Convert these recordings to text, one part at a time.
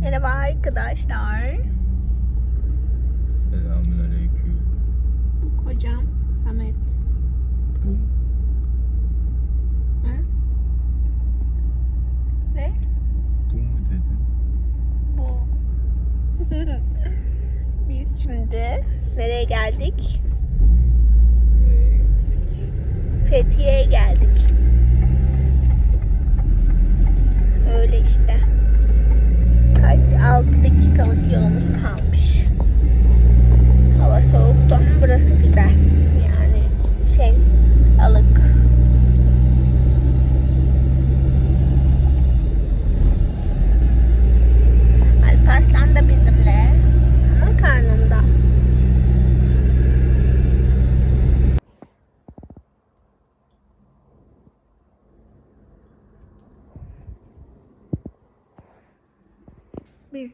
Merhaba arkadaşlar. Selamünaleyküm. Bu kocam Samet. Bu Ha? Ne? bu mu dedin? Bu. Biz şimdi nereye geldik? Fethiye'ye geldik. Öyle işte. Kaç? 6 dakikalık yolumuz kalmış. Hava soğuktu ama burası güzel. Yani şey alık. Alparslan da bizimle. Ama karnımda.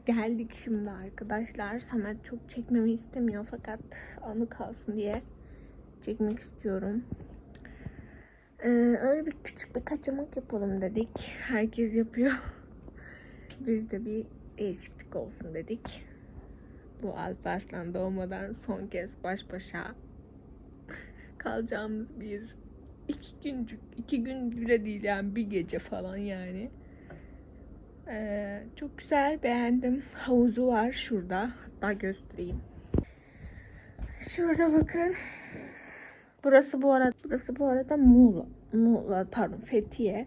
Geldik şimdi arkadaşlar. Samet çok çekmemi istemiyor fakat anı kalsın diye çekmek istiyorum. Ee, öyle bir küçük bir kaçamak yapalım dedik. Herkes yapıyor. Biz de bir değişiklik olsun dedik. Bu Alparslan doğmadan son kez baş başa kalacağımız bir iki güncük, iki gün bile değil yani bir gece falan yani. Ee, çok güzel beğendim. Havuzu var şurada. Hatta göstereyim. Şurada bakın. Burası bu arada burası bu arada Muğla. Muğla pardon Fethiye.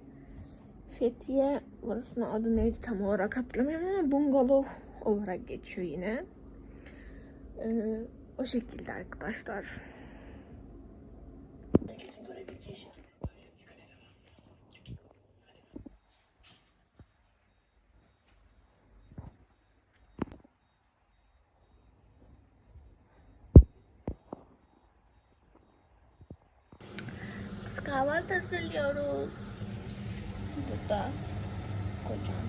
Fethiye burasının adı neydi tam olarak hatırlamıyorum ama bungalov olarak geçiyor yine. Ee, o şekilde arkadaşlar. Biz kahvaltı hazırlıyoruz. Burada kocam.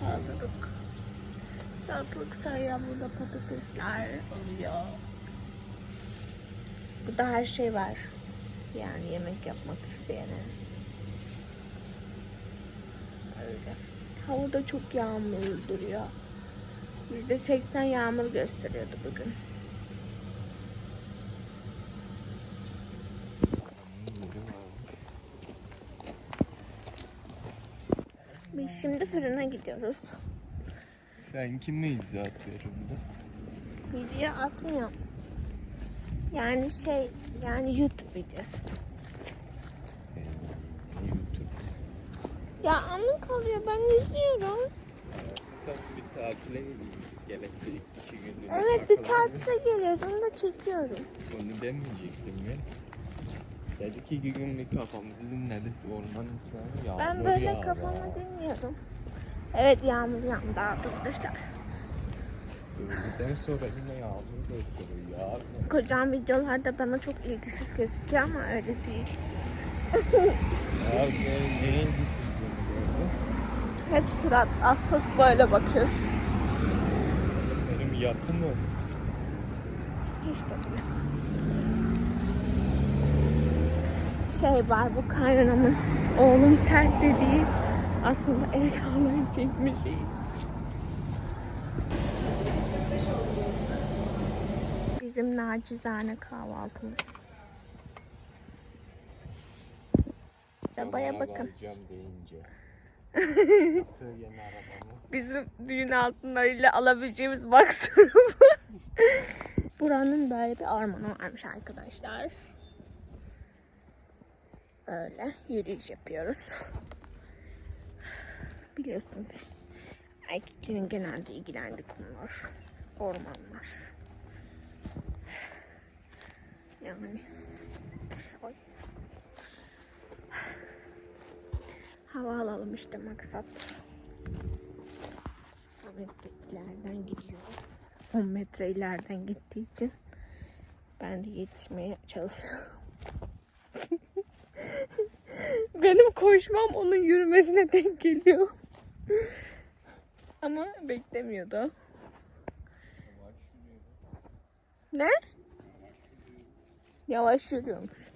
Salatalık. Salatalık sarıyor burada patatesler oluyor. Burada her şey var. Yani yemek yapmak isteyene. Öyle. Hava da çok yağmurlu duruyor. %80 yağmur gösteriyordu bugün. Biz şimdi fırına gidiyoruz. Sen kime izahat veriyorsun da? Video atmıyor. Yani şey, yani YouTube videosu. Ee, YouTube. Ya anlık kalıyor, ben izliyorum. Tam bir tatile gerek bir iki günlük. Evet bir tatile geliyoruz, onu da çekiyorum. Onu demeyecektim ya. Dedik iki günlük kafamızı dinleriz ormanın içine yağmur Ben böyle yağar kafama dinliyordum. Evet yağmur yağdı arkadaşlar. Öğleden sonra yine yağmur gösteriyor mı? Kocam videolarda bana çok ilgisiz gözüküyor ama öyle değil. Ya ne, düşündüğünü gördün? Hep surat asık böyle bakıyoruz. Benim yakın o. Hiç de bile. Şey var bu kaynanamın oğlum sert dediği aslında Eda'nın çekmiş. Bizim nacizane kahvaltımız. Arabaya Araba bakın. Bizim düğün altınlarıyla alabileceğimiz maksimum. Buranın böyle bir ormanı varmış arkadaşlar. Öyle yürüyüş yapıyoruz. Biliyorsunuz erkeklerin genelde ilgilendiği konular ormanlar. Yani Oy. hava alalım işte maksat. Samet ileriden gidiyor. 10 metre ileriden gittiği için ben de yetişmeye çalışıyorum. Benim koşmam onun yürümesine denk geliyor. Ama beklemiyordu. Ne? Yavaş yürüyormuş.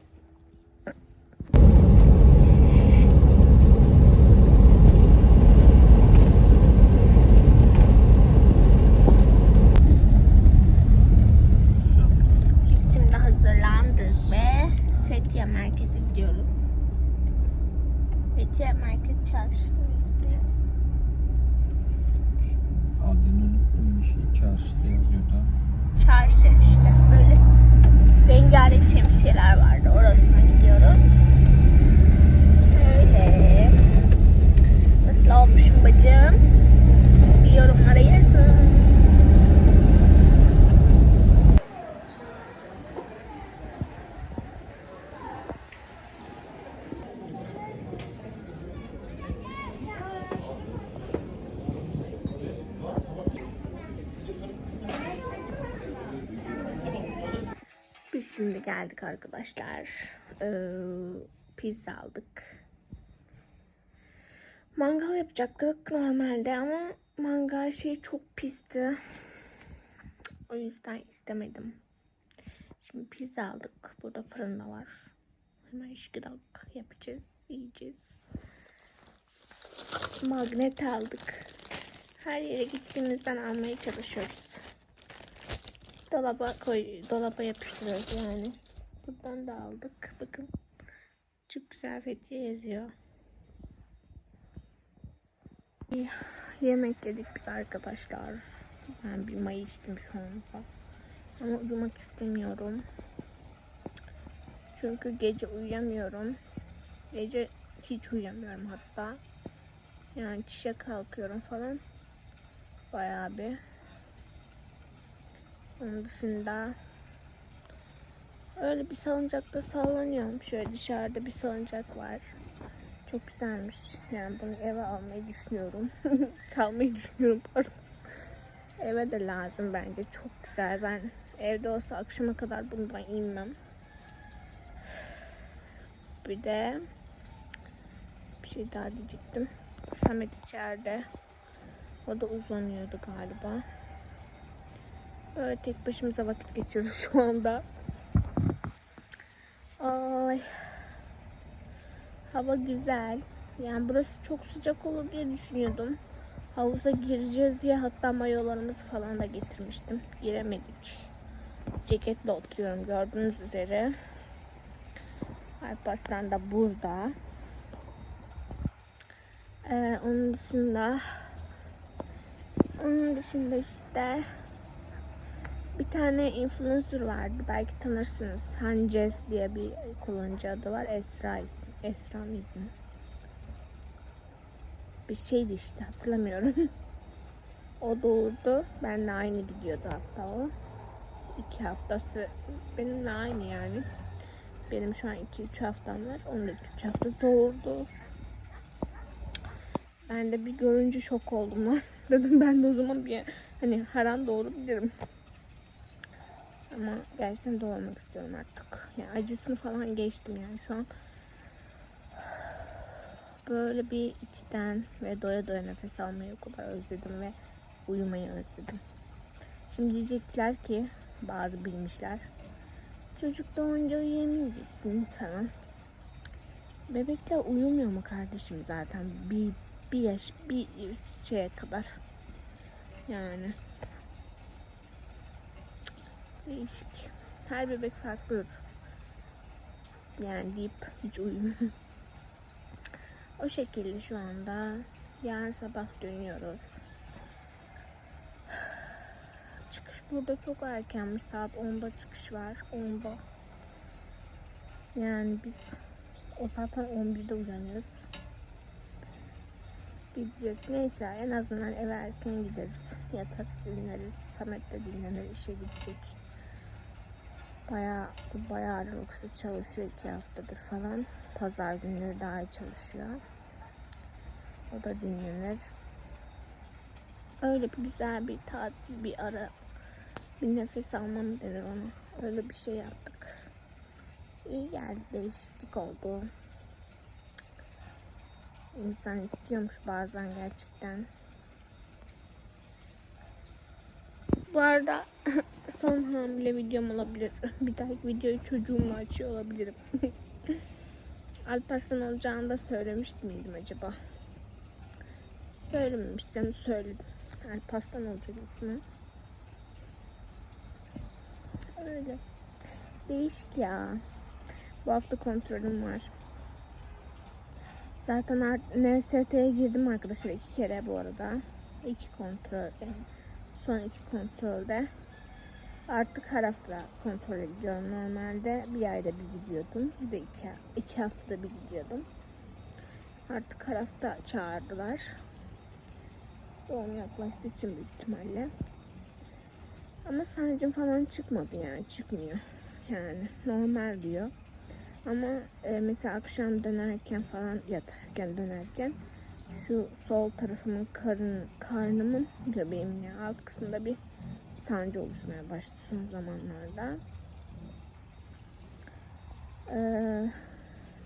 çarşı işte. Böyle rengarenk şemsiyeler vardı. Orasına gidiyoruz. Öyle. Nasıl olmuşum bacım? Bir yorumlara yazın. Biz şimdi geldik arkadaşlar. Ee, pizza aldık. Mangal yapacaktık normalde ama mangal şey çok pisti. O yüzden istemedim. Şimdi pizza aldık. Burada fırında var. Hemen dakika yapacağız, yiyeceğiz. Magnet aldık. Her yere gittiğimizden almaya çalışıyoruz. Dolaba koy, dolaba yapıştırıyoruz yani. Buradan da aldık. Bakın. Çok güzel Fethiye yazıyor. Yemek yedik biz arkadaşlar. Ben bir mayı içtim şu anda. Ama uyumak istemiyorum. Çünkü gece uyuyamıyorum. Gece hiç uyuyamıyorum hatta. Yani çişe kalkıyorum falan. Bayağı bir. Onun dışında öyle bir salıncakta sallanıyorum. Şöyle dışarıda bir salıncak var. Çok güzelmiş. Yani bunu eve almayı düşünüyorum. Çalmayı düşünüyorum pardon. Eve de lazım bence. Çok güzel. Ben evde olsa akşama kadar bundan inmem. Bir de bir şey daha diyecektim. Samet içeride. O da uzanıyordu galiba. Böyle tek başımıza vakit geçiriyoruz şu anda. Ay. Hava güzel. Yani burası çok sıcak olur diye düşünüyordum. Havuza gireceğiz diye hatta mayolarımızı falan da getirmiştim. Giremedik. Ceketle oturuyorum gördüğünüz üzere. Alparslan da burada. Ee, onun dışında onun dışında işte bir tane influencer vardı. Belki tanırsınız. Hances diye bir kullanıcı adı var. Esra ismi. Esra mıydı? Bir şeydi işte hatırlamıyorum. o doğurdu. Benle aynı gidiyordu hatta o. İki haftası benimle aynı yani. Benim şu an 2-3 haftam var. Onun da 2-3 hafta doğurdu. Ben de bir görünce şok oldum lan. Dedim ben de o zaman bir hani her an doğurabilirim. Ama gerçekten doğurmak istiyorum artık. Yani acısını falan geçtim yani şu an. Böyle bir içten ve doya doya nefes almayı o kadar özledim ve uyumayı özledim. Şimdi diyecekler ki bazı bilmişler. Çocuk doğunca uyuyamayeceksin falan. Bebekler uyumuyor mu kardeşim zaten bir, bir yaş bir şeye kadar. Yani Değişik. Her bebek farklıdır. Yani deyip hiç uyumuyor. o şekilde şu anda. Yarın sabah dönüyoruz. Çıkış burada çok erkenmiş. Saat 10'da çıkış var. 10'da. Yani biz o zaten 11'de uyanıyoruz. Gideceğiz. Neyse en azından eve erken gideriz. Yatarız, dinleriz. Samet de dinlenir, işe gidecek. Bayağı, bayağı aralıksız çalışıyor iki haftadır falan. Pazar günleri daha iyi çalışıyor. O da dinlenir. Öyle bir güzel bir tatil, bir ara, bir nefes almam denir ona. Öyle bir şey yaptık. İyi geldi, değişiklik oldu. İnsan istiyormuş bazen gerçekten. Bu arada son hamile videom olabilir. Bir dahaki videoyu çocuğumla açıyor olabilirim. Alparslan olacağını da söylemiş miydim acaba? Söylememişsem söyledim. Alparslan olacak ismi. Öyle. Değişik ya. Bu hafta kontrolüm var. Zaten NST'ye girdim arkadaşlar iki kere bu arada. İki kontrol. son iki kontrolde. Artık her hafta kontrol ediyorum. Normalde bir ayda bir gidiyordum. Bir de iki, iki haftada bir gidiyordum. Artık her hafta çağırdılar. Doğum yaklaştığı için büyük ihtimalle. Ama sancım falan çıkmadı yani çıkmıyor. Yani normal diyor. Ama e, mesela akşam dönerken falan yatarken dönerken şu sol tarafımın karın, karnımın göbeğimin yani alt kısmında bir sancı oluşmaya başladı son zamanlarda. Ee,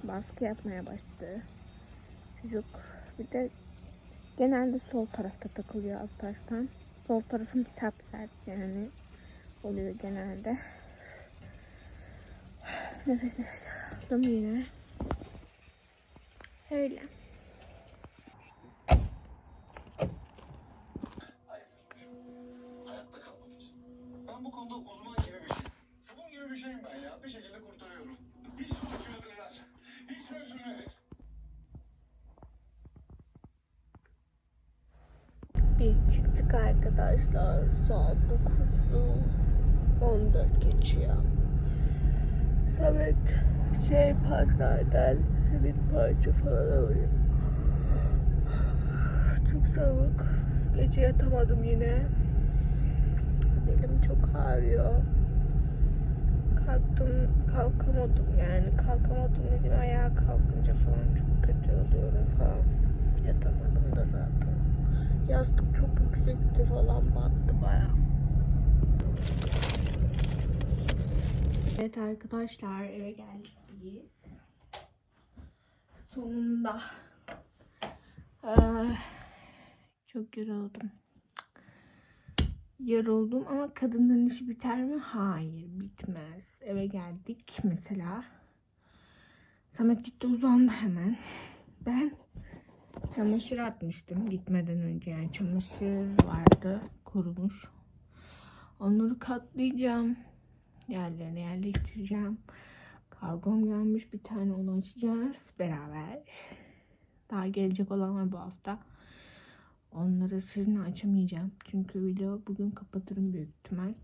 baskı yapmaya başladı. Çocuk bir de genelde sol tarafta takılıyor alt baştan. Sol tarafım sert sert yani oluyor genelde. Nefes nefes aldım yine. Öyle. Şeyim ben ya. Bir şekilde kurtarıyorum. Hiç mi acımadılar? Hiç mi üzülmedin? Biz çıktık arkadaşlar. Saat 9'u 14 geçiyor. Samet şey pazardan simit parça falan alıyor. Çok soğuk. Gece yatamadım yine. Belim çok ağrıyor. Kalktım, kalkamadım yani. Kalkamadım dedim ayağa kalkınca falan çok kötü oluyorum falan. Yatamadım da zaten. Yastık çok yüksekti falan battı baya. Evet arkadaşlar eve geldik biz. Sonunda. Ee, çok yoruldum. Yoruldum ama kadınların işi biter mi? Hayır bitmez. Eve geldik mesela. Samet gitti uzandı hemen. Ben çamaşır atmıştım gitmeden önce yani çamaşır vardı kurumuş. Onları katlayacağım. Yerlerine yerleştireceğim. Kargom gelmiş bir tane onu açacağız beraber. Daha gelecek olan var bu hafta. Onları sizinle açamayacağım. Çünkü video bugün kapatırım büyük ihtimal.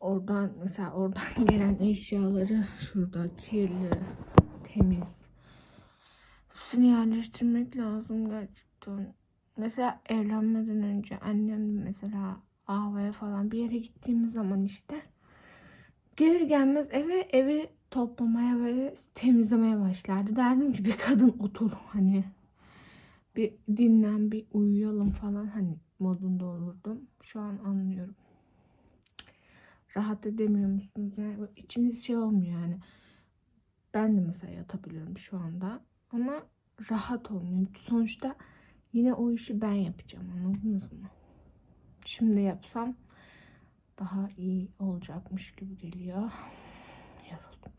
Oradan mesela oradan gelen eşyaları şurada kirli, temiz. Hepsini yerleştirmek lazım gerçekten. Mesela evlenmeden önce annem mesela Ava'ya falan bir yere gittiğimiz zaman işte gelir gelmez eve evi toplamaya ve temizlemeye başlardı. Derdim ki bir kadın otur hani bir dinlen bir uyuyalım falan hani modunda olurdum. Şu an anlıyorum. Rahat edemiyor musunuz? Yani içiniz şey olmuyor yani. Ben de mesela yatabiliyorum şu anda. Ama rahat olmuyor. Sonuçta yine o işi ben yapacağım. Anladınız mı? Şimdi yapsam daha iyi olacakmış gibi geliyor. Yoruldum.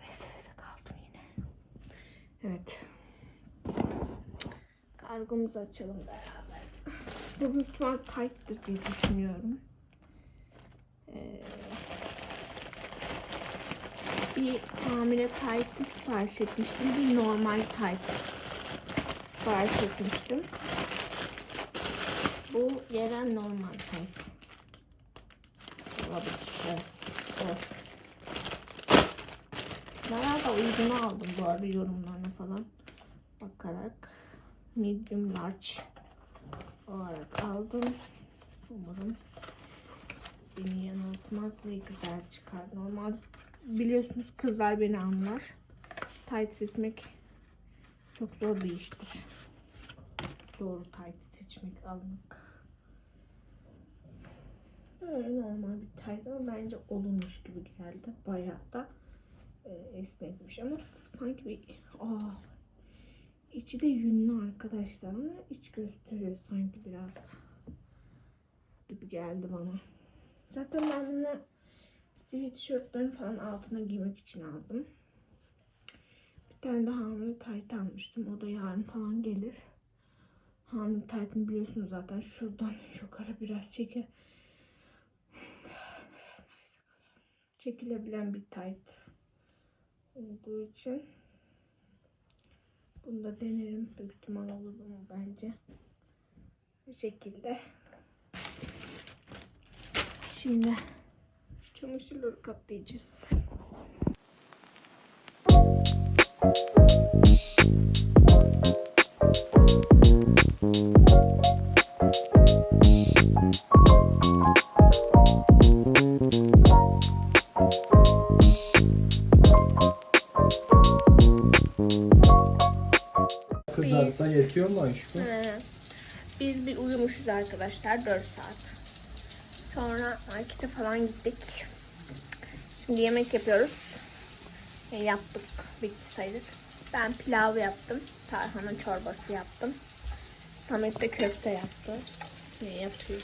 Vese vese kaldım yine. Evet. Kargomuzu açalım beraber. Bu büyük tight'tır diye düşünüyorum. Ee, bir hamile tight sipariş etmiştim. Bir normal tight sipariş etmiştim. Bu yerel normal tight. Olabilir. Evet. evet. Bayağı da uygunu aldım bu arada yorumlarına falan bakarak. Medium large olarak aldım. Umarım beni yanıltmaz ve güzel çıkar. Normal biliyorsunuz kızlar beni anlar. Tight seçmek çok zor bir iştir. Doğru tight seçmek, almak. Böyle normal bir tight ama bence olunmuş gibi geldi. Bayağı da e, esnekmiş ama sanki bir aa, içi de yünlü arkadaşlar ama iç gösteriyor sanki biraz gibi geldi bana. Zaten ben bunu sweatshirtlerin falan altına giymek için aldım. Bir tane de hamile tayt almıştım. O da yarın falan gelir. Hamile taytını biliyorsunuz zaten şuradan yukarı biraz çeke çekilebilen bir tayt olduğu için bunu da denerim. Büyük ihtimal olur mu bence. Bu şekilde. Şimdi çamaşırları katlayacağız. Arkadaşlar 4 saat. Sonra markete falan gittik. Şimdi yemek yapıyoruz. E, yaptık bitti sayılır. Ben pilav yaptım. Tarhana çorbası yaptım. Samet de köfte yaptı. Ne yapıyor?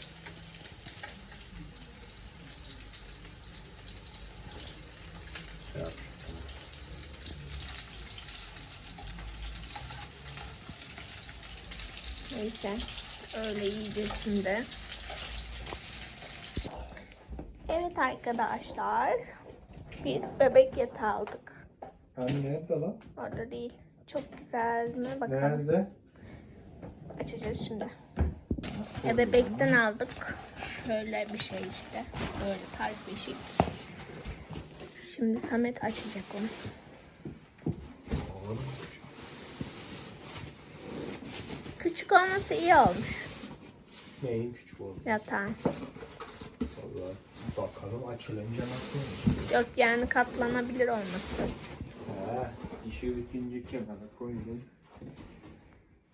Yap. Neyse. Öyle yiyeceğiz şimdi. Evet arkadaşlar. Biz bebek yatağı aldık. Hani nerede lan? Orada değil. Çok güzel mi? Bakalım. Nerede? Açacağız şimdi. E, bebekten aldık. Şöyle bir şey işte. Böyle tarz bir şey. Şimdi Samet açacak onu. Küçük olması iyi olmuş Neyin küçük oldu? yatağın. Vallahi bakalım açılınca nasıl olmuş. Yok yani katlanabilir olması. Ha, işi bitince kenara koydum.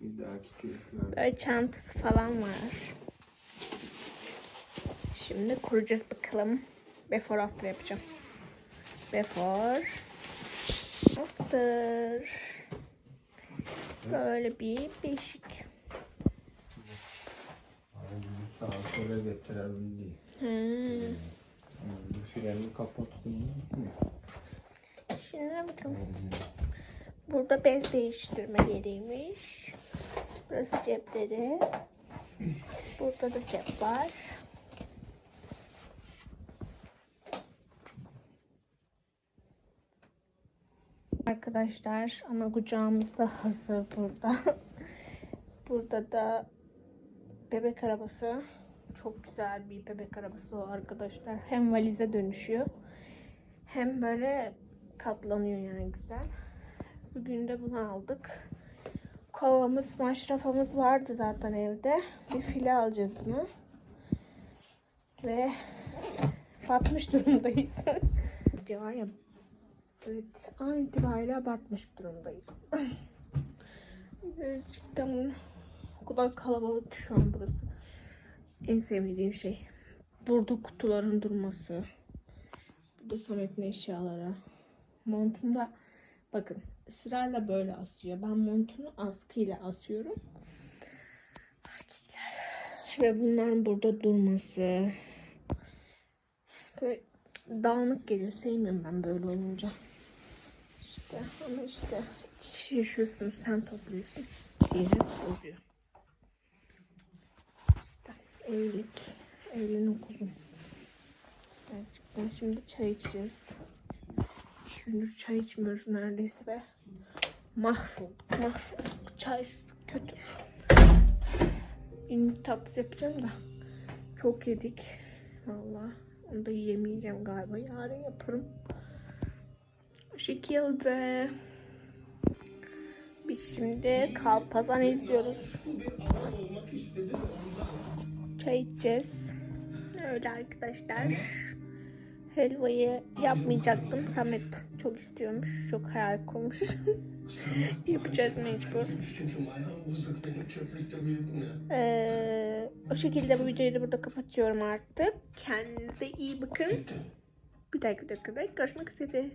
Bir daha küçük. Böyle çantası falan var. Şimdi kuracağız bakalım. Before after yapacağım. Before after. Böyle bir değişik. Abi bunu sağa sola getirelim diye. Hmm. Hmm, Freni kapattım. Şimdi bakalım. Burada bez değiştirme yeriymiş. Burası cepleri. Burada da cep var. Arkadaşlar ana kucağımız da hazır burada. burada da bebek arabası. Çok güzel bir bebek arabası o arkadaşlar. Hem valize dönüşüyor. Hem böyle katlanıyor yani güzel. Bugün de bunu aldık. Kovamız, maşrafamız vardı zaten evde. Bir file alacağız bunu. Ve batmış durumdayız. var ya evet an itibariyle batmış durumdayız. Gerçekten o kadar kalabalık ki şu an burası. En sevmediğim şey. Burada kutuların durması. Burada Samet'in eşyaları. Montunda bakın ısrarla böyle asıyor. Ben montunu askıyla asıyorum. Erkekler. Ve bunların burada durması. Böyle dağınık geliyor. Sevmiyorum ben böyle olunca. İşte ama işte kişi yaşıyorsunuz sen topluyorsun. Diğeri bozuyor. Evlilik. Evlenin kuzum. Gerçekten şimdi çay içeceğiz. İki gündür çay içmiyoruz neredeyse ve mahvolduk mahvolduk. Çay kötü. Yeni tatlı yapacağım da çok yedik. Valla onu da yiyemeyeceğim galiba. Yarın yaparım. O şekilde. Biz şimdi Kalpazan izliyoruz. Çay içeceğiz. Öyle arkadaşlar. Helvayı yapmayacaktım. Samet çok istiyormuş. Çok hayal kurmuş. Yapacağız mecbur. Ee, o şekilde bu videoyu da burada kapatıyorum artık. Kendinize iyi bakın. Bir dahaki videoda görüşmek üzere.